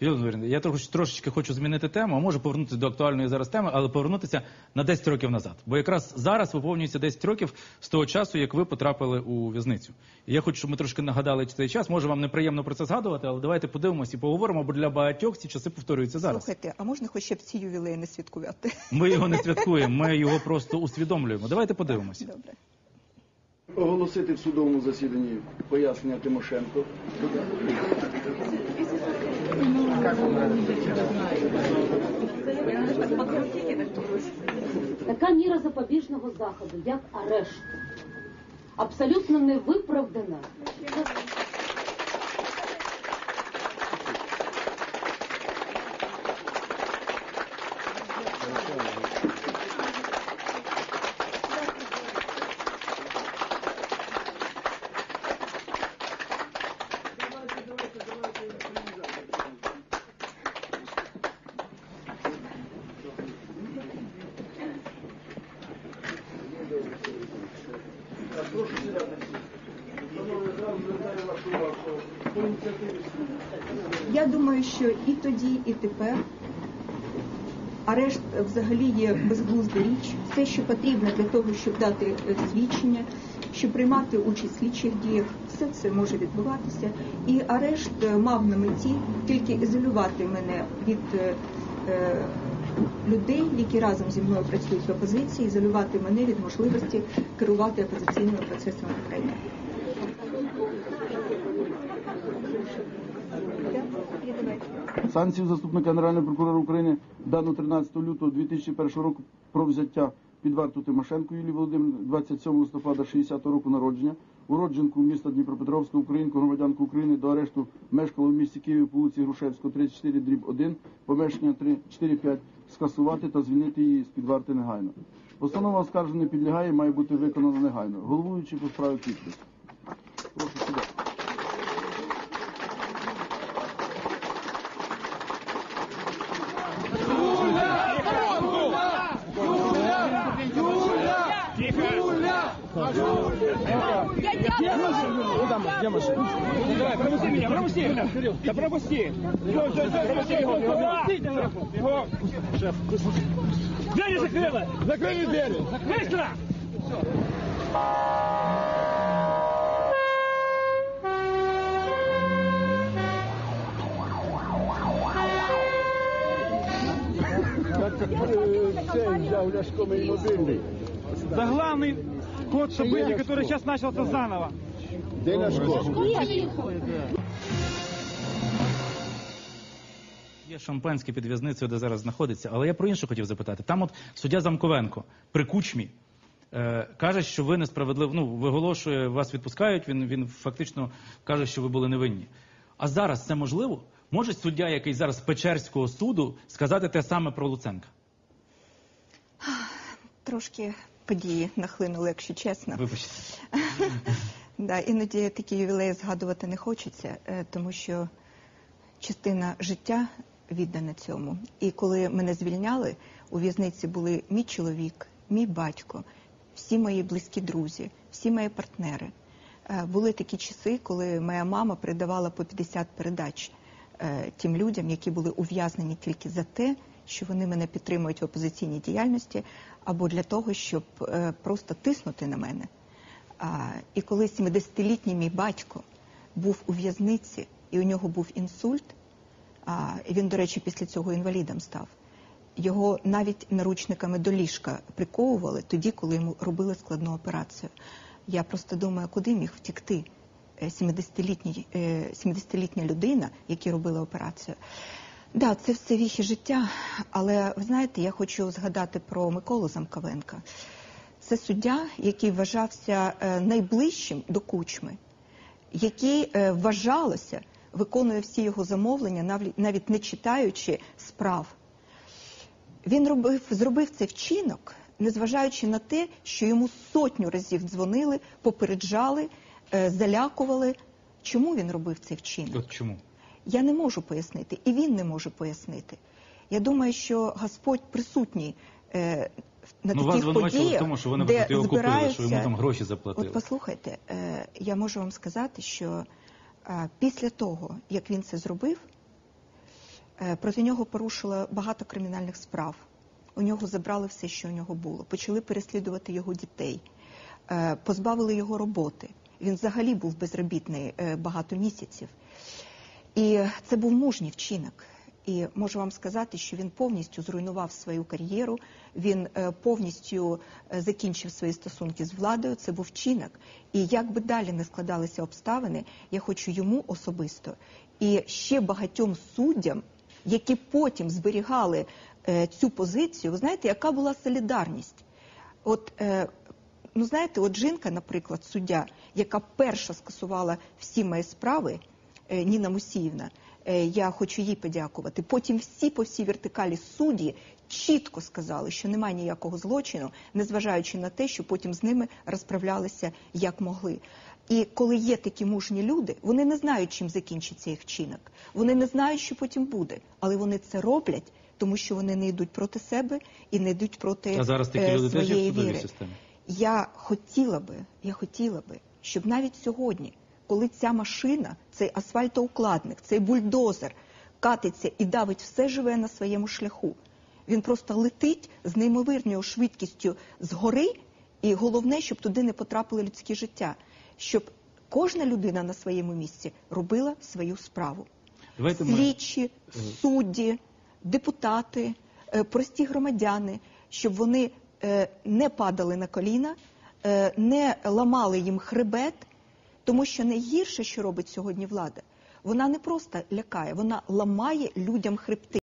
Я трош- трошечки хочу змінити тему, а може повернутися до актуальної зараз теми, але повернутися на 10 років назад. Бо якраз зараз виповнюється 10 років з того часу, як ви потрапили у в'язницю. І я хочу, щоб ми трошки нагадали цей час. Може, вам неприємно про це згадувати, але давайте подивимося і поговоримо, бо для багатьох ці часи повторюються зараз. Слухайте, а можна хоча б ці ювілеї не святкувати? Ми його не святкуємо, ми його просто усвідомлюємо. Давайте подивимося. Добре. Оголосити в судовому засіданні пояснення Тимошенко. Така міра запобіжного заходу, як арешт, абсолютно невиправдана. Я думаю, що і тоді, і тепер арешт взагалі є безглузда річ. Все, що потрібно для того, щоб дати е, свідчення, щоб приймати участь в слідчих діях, все це може відбуватися. І арешт е, мав на меті тільки ізолювати мене від е, людей, які разом зі мною працюють в опозиції, ізолювати мене від можливості керувати опозиційними процесами в країні. Санкцію заступника Генерального прокурора України дану 13 лютого 2001 року про взяття під варту Тимошенко Юлії Володимирівни 27 листопада 60 року народження, уродженку міста Дніпропетровська, українку, громадянку України до арешту мешкала в місті Києві по вулиці Грушевського, 34, дріб 1, помешкання 3-4-5, скасувати та звільнити її з-під варти негайно. Постанова оскарження не підлягає, має бути виконана негайно. Головуючий по справі підпис. Прошу сюди. Где машина? Давай, пропусти меня, пропусти! Да пропусти! Все, все, все, пропусти его! Пропустите! Его! Шеф, Двери закрыла! Закрыли двери! Быстро! Да главный ход событий, который сейчас начался заново. Є шампанське під в'язницею, де зараз знаходиться, але я про інше хотів запитати. Там от суддя Замковенко при кучмі е, каже, що ви несправедливо, ну, виголошує, вас відпускають, він, він фактично каже, що ви були невинні. А зараз це можливо? Може суддя, який зараз з Печерського суду, сказати те саме про Луценка? Трошки події нахлинули, якщо чесно. Вибачте. Да, іноді такі ювілеї згадувати не хочеться, е, тому що частина життя віддана цьому. І коли мене звільняли, у в'язниці були мій чоловік, мій батько, всі мої близькі друзі, всі мої партнери. Е, Були такі часи, коли моя мама передавала по 50 передач е, тим людям, які були ув'язнені тільки за те, що вони мене підтримують в опозиційній діяльності, або для того, щоб е, просто тиснути на мене. І коли 70-літній мій батько був у в'язниці, і у нього був інсульт, він, до речі, після цього інвалідом став. Його навіть наручниками до ліжка приковували тоді, коли йому робили складну операцію. Я просто думаю, куди міг втікти е, 70-літній, е, 70-літня людина, якій робили операцію. Да, це все віхи життя, але ви знаєте, я хочу згадати про Миколу Замковенка. Це суддя, який вважався е, найближчим до кучми, який е, вважалося, виконує всі його замовлення, навіть не читаючи справ. Він робив, зробив цей вчинок, незважаючи на те, що йому сотню разів дзвонили, попереджали, е, залякували. Чому він робив цей вчинок? От чому? Я не можу пояснити, і він не може пояснити. Я думаю, що Господь присутній е, на Ну, вас таких в подіях, тому, що ви, де його купили, що йому там гроші заплатили. От послухайте, е, я можу вам сказати, що е, після того, як він це зробив, Е, Проти нього порушило багато кримінальних справ. У нього забрали все, що у нього було. Почали переслідувати його дітей, Е, позбавили його роботи. Він взагалі був безробітний е, багато місяців. І це був мужній вчинок. І можу вам сказати, що він повністю зруйнував свою кар'єру, він е, повністю е, закінчив свої стосунки з владою. Це був вчинок. І як би далі не складалися обставини, я хочу йому особисто і ще багатьом суддям, які потім зберігали е, цю позицію. Ви знаєте, яка була солідарність? От ну знаєте, от жінка, наприклад, суддя, яка перша скасувала всі мої справи, Ніна Мусіївна, е, я хочу їй подякувати. Потім всі по всій вертикалі судді чітко сказали, що немає ніякого злочину, незважаючи на те, що потім з ними розправлялися як могли. І коли є такі мужні люди, вони не знають, чим закінчиться їх вчинок. Вони не знають, що потім буде, але вони це роблять, тому що вони не йдуть проти себе і не йдуть проти А зараз такі е, люди своєї судовій віри. системі. Я хотіла би, я хотіла би, щоб навіть сьогодні, коли ця машина, цей асфальтоукладник, цей бульдозер катиться і давить все живе на своєму шляху, він просто летить з неймовірною швидкістю згори, і головне, щоб туди не потрапили людські життя, щоб кожна людина на своєму місці робила свою справу. Давайте ми Слідчі, судді, депутати, е, прості громадяни, щоб вони е, не падали на коліна, е, не ламали їм хребет, тому що найгірше, що робить сьогодні влада, вона не просто лякає, вона ламає людям хребти.